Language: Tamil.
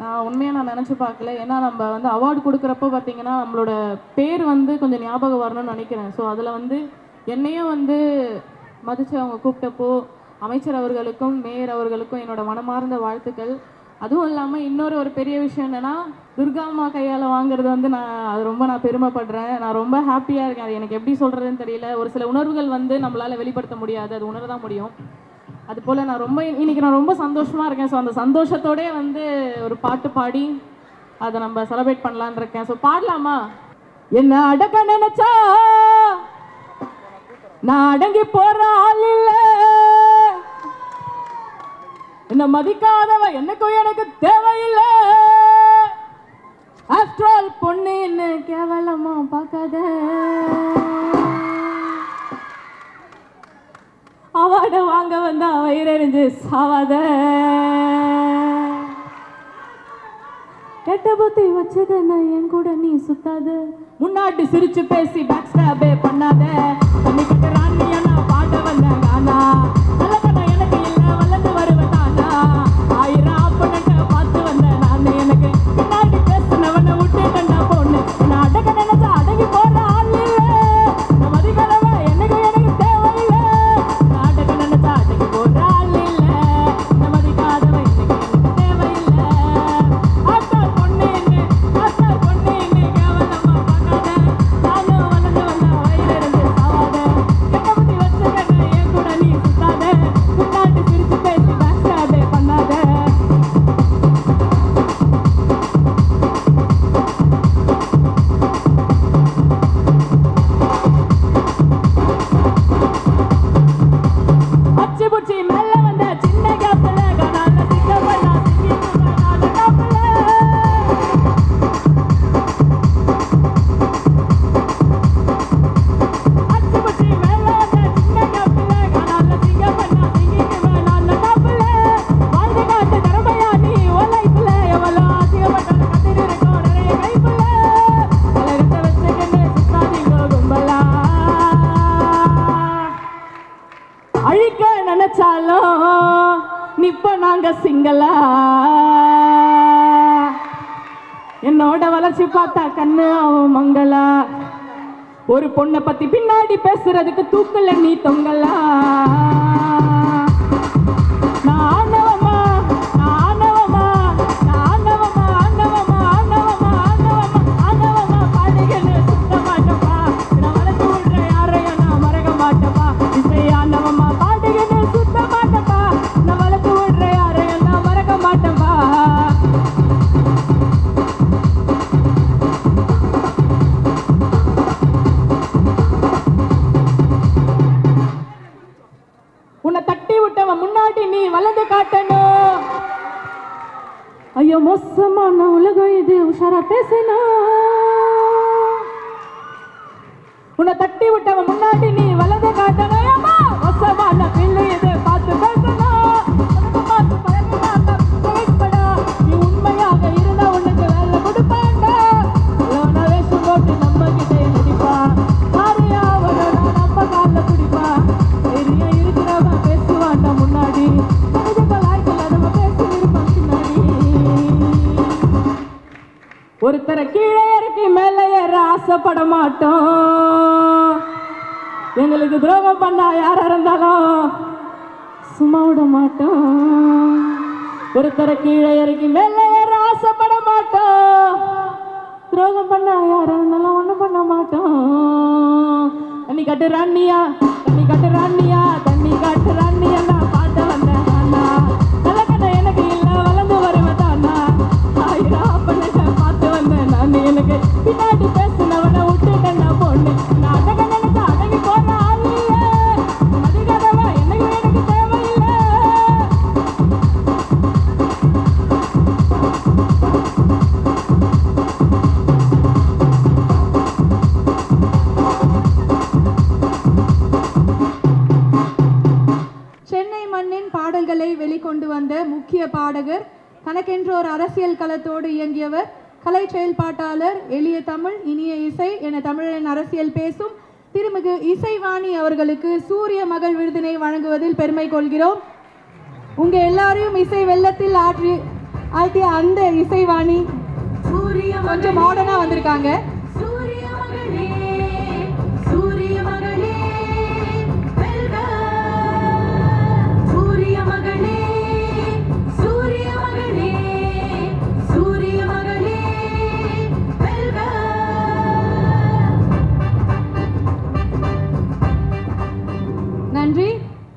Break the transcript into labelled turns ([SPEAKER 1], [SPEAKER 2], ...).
[SPEAKER 1] நான் உண்மையாக நான் நினச்சி பார்க்கல. ஏன்னா நம்ம வந்து அவார்டு கொடுக்குறப்ப பார்த்தீங்கன்னா நம்மளோட பேர் வந்து கொஞ்சம் ஞாபகம் வரணும்னு நினைக்கிறேன். ஸோ அதில் வந்து என்னையும் வந்து மதித்து அவங்க கூப்பிட்டப்போ அமைச்சர் அவர்களுக்கும் மேயர் அவர்களுக்கும் என்னோட மனமார்ந்த வாழ்த்துக்கள். அதுவும் இல்லாமல் இன்னொரு ஒரு பெரிய விஷயம் என்னென்னா துர்கா அம்மா கையால் வாங்குறது வந்து நான் அது ரொம்ப நான் பெருமைப்படுறேன். நான் ரொம்ப ஹாப்பியாக இருக்கேன். அது எனக்கு எப்படி சொல்கிறதுன்னு தெரியல. ஒரு சில உணர்வுகள் வந்து நம்மளால் வெளிப்படுத்த முடியாது. அது உணர தான் முடியும். அது போல் நான் ரொம்ப இன்னைக்கு நான் ரொம்ப சந்தோஷமாக இருக்கேன். ஸோ அந்த சந்தோஷத்தோடே வந்து ஒரு பாட்டு பாடி அதை நம்ம செலிப்ரேட் பண்ணலான் இருக்கேன். ஸோ பாடலாமா? என்ன அடக்க நினைச்சா? நான் அடங்கி போற ஆள் இல்ல. என்ன மதிக்காதவ என்னக்கும் எனக்கு தேவையில்லை. ஆஃப்டர் ஆல் பொண்ணு என்ன கேவலமா பார்க்காத. ஆவாத. கெட்ட புத்தி வச்சதுன்னு என் கூட நீ சுத்தாத. முன்னாடி சிரிச்சு பேசி பேக் ஸ்டாபே பண்ணாத. தண்ணி கட்ட ராணியா நான் பாட கிடைச்சாலும் நிப்ப நாங்க சிங்களா என்னோட வளர்ச்சி பார்த்தா கண்ணு அவன் மங்களா. ஒரு பொண்ணை பத்தி பின்னாடி பேசுறதுக்கு தூக்கல நீ தொங்கலா? நான் ஐயோ மோசமான உலகம் இது. உஷாரா பேசினா. உன்னை தட்டி விட்டவன் முன்னாடி நீ வளர்ந்து காட்டணும். மோசமான பிள்ளை இது. பார்த்து பேசணும் உண்மையாக இருந்தா உனக்கு வேலை கொடுப்பாங்க லோன வேஷம் ஒருத்தரை கீழே இறக்கி மேலே ஏற ஆசைப்பட மாட்டோம். எங்களுக்கு துரோகம் பண்ணா யாரா இருந்தாலும் சும்மா விட மாட்டோம். ஒருத்தரை கீழே இறக்கி மேலே ஏற ஆசைப்பட மாட்டோம். துரோகம் பண்ணா யாரா இருந்தாலும் ஒண்ணும் பண்ண மாட்டோம். தண்ணி கட்டு ராணியா தண்ணி கட்டு ராணியா தண்ணி காட்டு ராணியா
[SPEAKER 2] முக்கிய பாடகர் தனக்கென்றோர் அரசியல் களத்தோடு இயங்கியவர் கலை செயல்பாட்டாளர் எளிய தமிழ் இனிய இசை என தமிழரின் அரசியல் பேசும் திருமிகு இசைவாணி அவர்களுக்கு சூரிய மகள் விருதினை வழங்குவதில் பெருமை கொள்கிறோம். உங்க எல்லாரையும் இசை வெள்ளத்தில் ஆற்றி ஆழ்த்திய அந்த இசைவாணி கொஞ்சம் மாடர்னாக வந்திருக்காங்க.